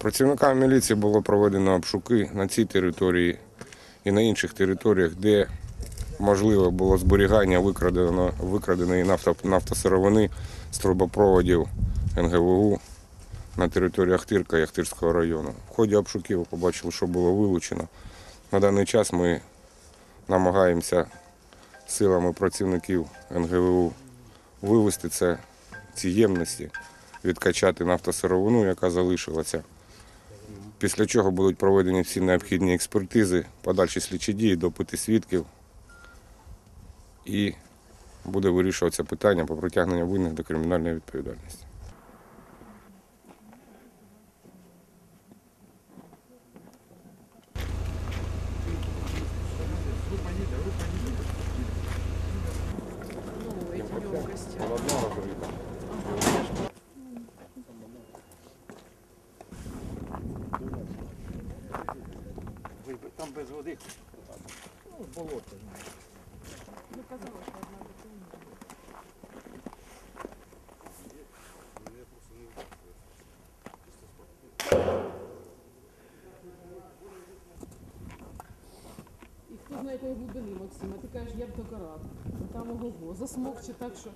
Працівниками міліції було проведено обшуки на цій території і на інших територіях, де можливо було зберігання викрадено, викраденої нафто, нафтосировини з трубопроводів НГВУ на території Ахтирка і Ахтирського району. В ході обшуків побачили, що було вилучено. На даний час ми намагаємося силами працівників НГВУ вивести це, ці ємності, відкачати нафтосировину, яка залишилася. Після чого будуть проведені всі необхідні експертизи, подальші слідчі дії, допити свідків і буде вирішуватися питання про притягнення винних до кримінальної відповідальності. Ну, эти емкости. Там без води. Ну, казалось, что одна бутылка. І хто знає якої глибини, Максим, а ти кажеш, я б тільки рад. Там ого-го, засмокче так, що